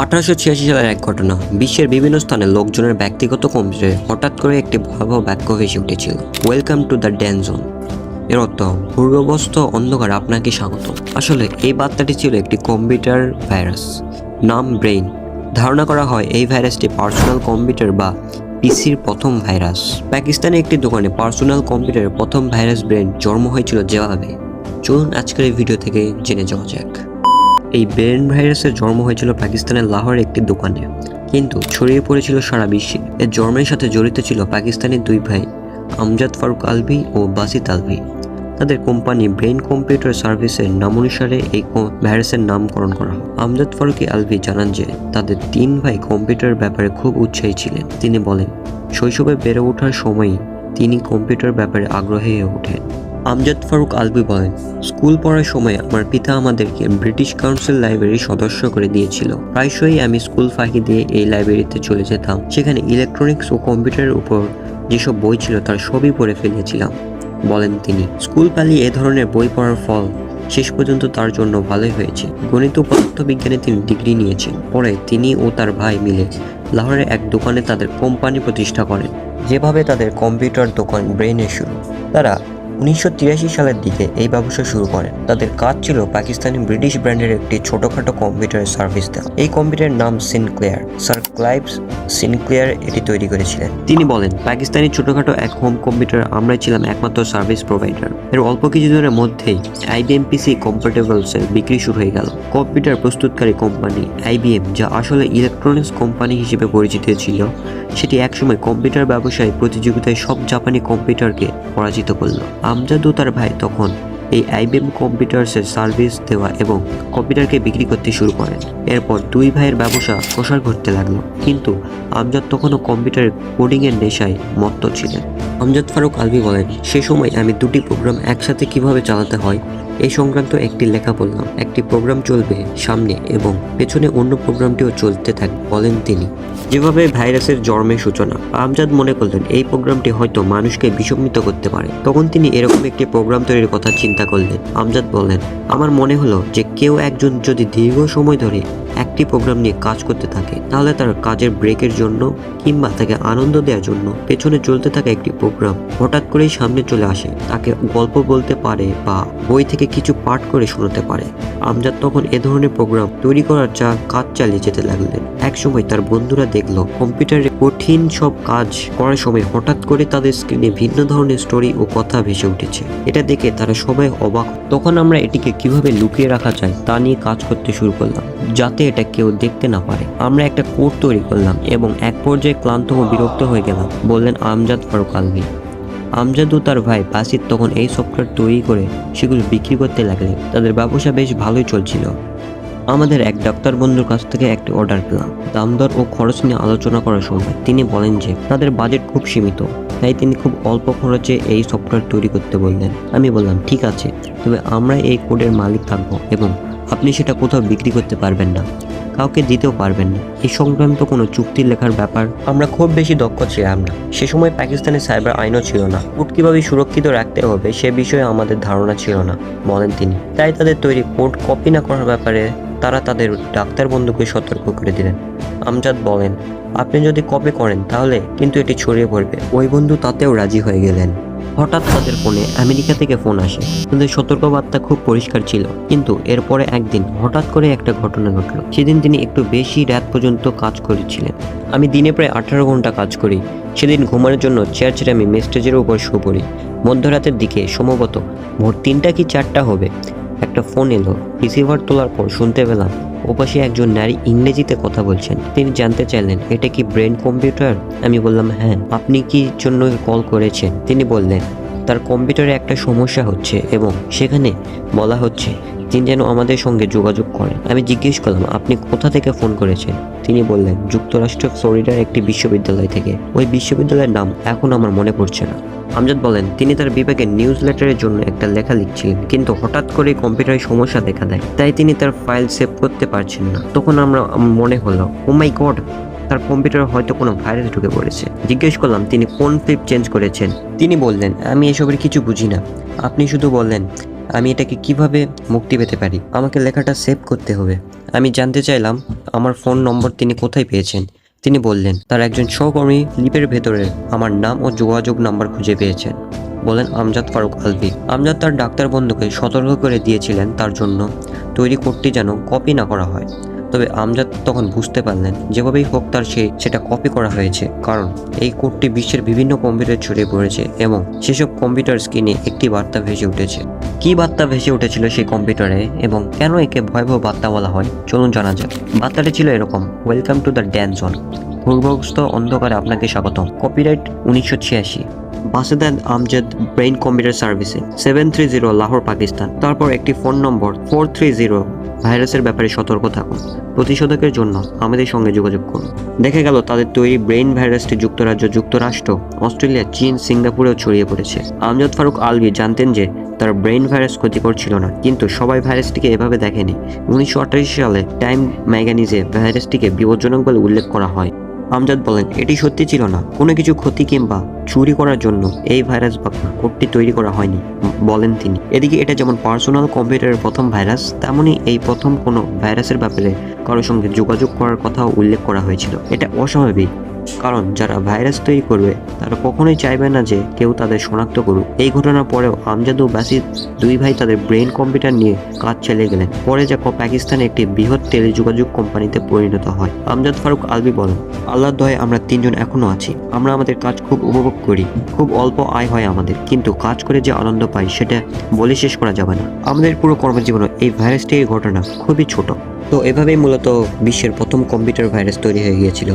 আঠারোশো ছিয়াশি সালের এক ঘটনা। বিশ্বের বিভিন্ন স্থানে লোকজনের ব্যক্তিগত কম্পিউটারে হঠাৎ করে একটি ভয়াবহ বাক্য ভেসে উঠেছিল। Welcome to the Dan zone এর অর্থ, পূর্ববস্ত অন্ধকার আপনাকে স্বাগত আসলে, এই বার্তাটি ছিল একটি কম্পিউটার ভাইরাস, নাম ব্রেইন। ধারণা করা হয়, এই ভাইরাসটি পার্সোনাল কম্পিউটার বা পিসির প্রথম ভাইরাস। পাকিস্তানে একটি দোকানে পার্সোনাল কম্পিউটারের প্রথম ভাইরাস ব্রেন জন্ম হয়েছিল যেভাবে। চলুন আজকের এই ভিডিও থেকে জেনে যাওয়া যাক। এই ব্রেন ভাইরাসের জন্ম হয়েছিল পাকিস্তানের লাহোর একটি দোকানে। কিন্তু ছড়িয়ে পড়েছিল সারা বিশ্বে। এর জন্মের সাথে জড়িত ছিল পাকিস্তানের দুই ভাই, আমজাদ ফারুক আলভি ও বাসিত আলভি। তাদের কোম্পানি ব্রেন কম্পিউটার সার্ভিসের নামানুসারে এই ভাইরাসের নামকরণ করা হয়। আমজাদ ফারুকি আলভি জানান যে, তাদের তিন ভাই কম্পিউটার ব্যাপারে খুব উৎসাহী ছিলেন। তিনি বলেন, শৈশবে বেড়ে ওঠার সময়ই তিনি কম্পিউটার ব্যাপারে আগ্রহী হয়ে ওঠেন। আমজাদ ফারুক আলবি বলেন, স্কুল পড়ার সময় আমার পিতা আমাদেরকে ব্রিটিশ কাউন্সিল লাইব্রেরির সদস্য করে দিয়েছিল। প্রায়শই আমি স্কুল ফাঁকি দিয়ে এই লাইব্রেরিতে চলে যেতাম সেখানে ইলেকট্রনিক্স ও কম্পিউটারের উপর যেসব বই ছিল তার সবই পড়ে ফেলেছিলাম, বলেন তিনি। স্কুল পালিয়ে এ ধরনের বই পড়ার ফল শেষ পর্যন্ত তার জন্য ভালোই হয়েছে। গণিত ও পদার্থবিজ্ঞানে তিনি ডিগ্রি নিয়েছেন। পরে তিনি ও তার ভাই মিলে লাহোরের এক দোকানে তাদের কোম্পানি প্রতিষ্ঠা করেন, যেভাবে তাদের কম্পিউটার দোকান ব্রেইনের শুরু। তারা উনিশশো তিরাশি সালের দিকে এই ব্যবসা শুরু করেন। তাদের কাজ ছিল পাকিস্তানি ব্রিটিশ ব্র্যান্ডের একটি ছোটখাটো কম্পিউটারের সার্ভিস দেওয়া। এই কম্পিউটারের নাম সিনক্লেয়ার। স্যার ক্লাইভস সিনক্লেয়ার এটি তৈরি করেছিলেন। তিনি বলেন, পাকিস্তানি ছোটখাটো এক হোম কম্পিউটার, আমরাই ছিলাম একমাত্র সার্ভিস প্রোভাইডার। এর অল্প কিছুদিনের মধ্যেই আইবিএম পিসি কম্পিউটেবলসের বিক্রি শুরু হয়ে গেল। কম্পিউটার প্রস্তুতকারী কোম্পানি আইবিএম যা আসলে ইলেকট্রনিক্স কোম্পানি হিসেবে পরিচিত ছিল, সেটি একসময় কম্পিউটার ব্যবসায় প্রতিযোগিতায় সব জাপানি কম্পিউটারকে পরাজিত করল। আমজাদ ও তার ভাই তখন। এই আইবিএম কম্পিউটার্সের সার্ভিস দেওয়া এবং কম্পিউটারকে বিক্রি করতে শুরু করেন। এরপর দুই ভাইয়ের ব্যবসা প্রসার ঘটতে লাগল। কিন্তু আমজাদ তখনও কম্পিউটারের কোডিংয়ের নেশায় মত্ত ছিলেন। আমজাদ ফারুক আলভি বলেন, সে সময় আমি দুটি প্রোগ্রাম একসাথে কীভাবে চালাতে হয়? এই সংক্রান্ত একটি লেখা বললাম একটি প্রোগ্রাম চলবে সামনে এবং পেছনে অন্য প্রোগ্রামটিও চলতে থাকবে বলেন তিনি। যেভাবে ভাইরাসের জন্মের সূচনা। আমজাদ মনে করলেন, এই প্রোগ্রামটি হয়তো মানুষকে বিষমিত করতে পারে। তখন তিনি এরকম একটি প্রোগ্রাম তৈরির কথা চিন্তা করলেন আমজাদ বললেন আমার মনে হলো যে কেউ একজন যদি দীর্ঘ সময় ধরে একটি প্রোগ্রাম নিয়ে কাজ করতে থাকে, তাহলে তার কাজের ব্রেকের জন্য কিংবা তাকে আনন্দ দেওয়ার জন্য পেছনে চলতে থাকা একটি প্রোগ্রাম হঠাৎ করেই সামনে চলে আসে। তাকে গল্প বলতে পারে বা বই থেকে কিছু পাঠ করে শোনাতে পারে। আমজাদ তখন এ ধরনের প্রোগ্রাম তৈরি করার চা কাজ চালিয়ে যেতে লাগলেন। এক সময় তার বন্ধুরা দেখল কম্পিউটারে কঠিন সব কাজ করার সময় হঠাৎ করে তাদের স্ক্রিনে ভিন্ন ধরনের স্টোরি ও কথা ভেসে উঠেছে। এটা দেখে তারা সবাই অবাক। তখন আমরা এটিকে কীভাবে লুকিয়ে রাখা যায় তা নিয়ে কাজ করতে শুরু করলাম, যাতে এটা কেউ দেখতে না পারে। আমরা একটা কোড তৈরি করলাম এবং এক পর্যায়ে ক্লান্ত ও বিরক্ত হয়ে গেলাম। বললেন, আমজাদ ফারুক আলভি। আমজাদ ও তার ভাই বাসিত তখন এই সফটওয়্যার তৈরি করে সেগুলো বিক্রি করতে লাগলেন। তাদের ব্যবসা বেশ ভালোই চলছিল। আমাদের এক ডাক্তার বন্ধুর কাছ থেকে একটি অর্ডার পেলাম। দাম দর ও খরচ নিয়ে আলোচনা করার সময় তিনি বলেন যে, তাদের বাজেট খুব সীমিত। তাই তিনি খুব অল্প খরচে এই সফটওয়্যার তৈরি করতে বললেন। আমি বললাম, ঠিক আছে, তবে আমরা এই কোডের মালিক থাকব এবং আপনি সেটা কোথাও বিক্রি করতে পারবেন না, কাউকে দিতেও পারবেন না। এই সংক্রান্ত কোনো চুক্তি লেখার ব্যাপার আমরা খুব বেশি দক্ষ ছিলাম না। সে সময় পাকিস্তানে সাইবার আইনও ছিল না। কোড কীভাবে সুরক্ষিত রাখতে হবে সে বিষয়ে আমাদের ধারণা ছিল না, বলেন তিনি। তাই তাদের তৈরি কোড কপি না করার ব্যাপারে তারা তাদের ডাক্তার বন্ধুকে সতর্ক করে দিলেন। আমজাদ বলেন, আপনি যদি কপি করেন তাহলে কিন্তু এটি ছড়িয়ে পড়বে। ওই বন্ধু তাতেও রাজি হয়ে গেলেন। হঠাৎ তাদের ফোনে আমেরিকা থেকে ফোন আসে। তাদের সতর্কবার্তা খুব পরিষ্কার ছিল। কিন্তু এরপরে একদিন হঠাৎ করে একটা ঘটনা ঘটলো। সেদিন তিনি একটু বেশি রাত পর্যন্ত কাজ করেছিলেন। আমি দিনে প্রায় আঠারো ঘণ্টা কাজ করি। সেদিন ঘুমানোর জন্য চেয়ার ছেড়ে আমি মেস্টেজের উপর শো পড়ি। মধ্যরাতের দিকে সম্ভবত ভোর তিনটা কি চারটা হবে? একটা ফোন এলো। রিসিভার তোলার পর শুনতে পেলাম ওপাশে একজন নারী ইংরেজিতে কথা বলছেন। তিনি জানতে চাইলেন, এটা কি ব্রেন কম্পিউটার? আমি বললাম হ্যাঁ আপনি কি জন্য কল করেছেন? তিনি বললেন, তার কম্পিউটারে একটা সমস্যা হচ্ছে এবং সেখানে বলা হচ্ছে তিনি যেন আমাদের সঙ্গে যোগাযোগ করেন। আমি জিজ্ঞেস করলাম, আপনি কোথা থেকে ফোন করেছেন? তিনি বললেন, যুক্তরাষ্ট্র ফ্লোরিডার একটি বিশ্ববিদ্যালয় থেকে। ওই বিশ্ববিদ্যালয়ের নাম এখন আমার মনে পড়ছে না। আমজাদ বলেন, তিনি তার বিভাগের নিউজ লেটারের জন্য একটা লেখা লিখছিলেন, কিন্তু হঠাৎ করে কম্পিউটারে সমস্যা দেখা দেয়। তাই তিনি তার ফাইল সেভ করতে পারছেন না। তখন আমরা মনে হলো ও মাই গড তার কম্পিউটারে হয়তো কোনো ভাইরাস ঢুকে পড়েছে। জিজ্ঞেস করলাম, তিনি কোন ফ্লিপ চেঞ্জ করেছেন? তিনি বললেন, আমি এসবের কিছু বুঝি না। আপনি শুধু বললেন, আমি এটাকে কীভাবে মুক্তি পেতে পারি? আমাকে লেখাটা সেভ করতে হবে। আমি জানতে চাইলাম, আমার ফোন নম্বর তিনি কোথায় পেয়েছেন? তিনি বললেন, তার একজন সহকর্মী লিপের ভেতরে আমার নাম ও যোগাযোগ নাম্বার খুঁজে পেয়েছেন। বলেন আমজাদ ফারুক আলভি। আমজাদ তার ডাক্তার বন্ধুকে সতর্ক করে দিয়েছিলেন তার জন্য তৈরি কোডটি যেন কপি না করা হয়। তবে আমজাদ তখন বুঝতে পারলেন যেভাবেই হোক তার সে সেটা কপি করা হয়েছে। কারণ এই কোডটি বিশ্বের বিভিন্ন কম্পিউটার ছড়িয়ে পড়েছে এবং সেসব কম্পিউটার স্ক্রিনে একটি বার্তা ভেসে উঠেছে। কি বার্তা ভেসে উঠেছিল সেই কম্পিউটারে এবং কেন একে ভয়াবহ বার্তা বলা হয়? চলুন জানা যাক। বার্তাটি ছিল এরকম welcome to the dance zone পূর্বগ্রস্ত অন্ধকারে আপনাকে স্বাগতম। কপিরাইট উনিশশো ছিয়াশি। বাসেদান আমজেদ ব্রেইন কম্পিউটার সার্ভিসে, seven three zero Lahore, Pakistan. তারপর একটি phone number, four three zero. ভাইরাসের ব্যাপারে সতর্ক থাকুন। প্রতিষেধকের জন্য আমাদের সঙ্গে যোগাযোগ করুন। দেখা গেল তাদের তৈরি ব্রেইন ভাইরাসটি যুক্তরাজ্য, যুক্তরাষ্ট্র, অস্ট্রেলিয়া, চীন, সিঙ্গাপুরেও ছড়িয়ে পড়েছে। আমজাদ ফারুক আলভি জানতেন যে তার ব্রেইন ভাইরাস ক্ষতিকর ছিল না, কিন্তু সবাই ভাইরাসটিকে এভাবে দেখেনি। উনিশশো সালে টাইম ম্যাগানিজে ভাইরাসটিকে বিপজ্জনক বলে উল্লেখ করা হয়। আমজাদ বলেন, এটি সত্যি ছিল না। কোনো কিছু ক্ষতি কিংবা চুরি করার জন্য এই ভাইরাস বা কোডটি তৈরি করা হয়নি, বলেন তিনি। এদিকে এটা যেমন পার্সোনাল কম্পিউটারের প্রথম ভাইরাস, তেমনই এই প্রথম কোনো ভাইরাসের ব্যাপারে কারোর সঙ্গে যোগাযোগ করার কথাও উল্লেখ করা হয়েছিল। এটা অস্বাভাবিক, কারণ যারা ভাইরাস তৈরি করবে, তারা কখনোই চাইবে না যে কেউ তাদের শনাক্ত করুক। এই ঘটনার পরেও আমজাদ ও বাসিদ দুই ভাই তাদের ব্রেন কম্পিউটার নিয়ে কাজ চালিয়ে গেলেন। পরে যা পাকিস্তানে একটি বৃহৎ টেলিযোগাযোগ কোম্পানিতে পরিণত হয়। আমজাদ ফারুক আলবি বলেন, আল্লাহর দয়ে আমরা তিনজন এখনও আছি। আমরা আমাদের কাজ খুব উপভোগ করি। খুব অল্প আয় হয় আমাদের, কিন্তু কাজ করে যে আনন্দ পাই সেটা বলে শেষ করা যাবে না। আমাদের পুরো কর্মজীবনে এই ভাইরাসটির ঘটনা খুবই ছোট। তো এভাবেই মূলত বিশ্বের প্রথম কম্পিউটার ভাইরাস তৈরি হয়ে গিয়েছিল।